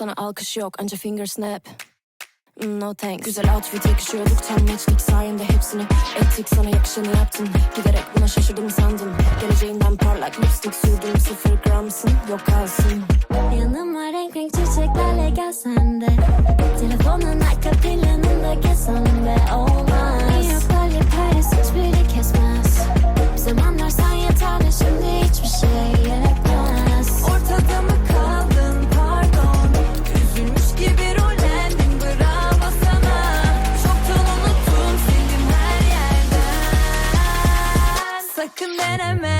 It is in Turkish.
Sana alkış yok anca finger snap. Mm, No thanks. Güzel outfit yakışıyorduk tam matchlik sayende hepsini Ettik. Sana yakışanı yaptın Giderek buna şaşırdım sandım Geleceğinden parlak lipstick sürdüm Sıfır gramsın yok kalsın. Yanıma renk renk çiçeklerle gelsen de Telefonun arka and then I met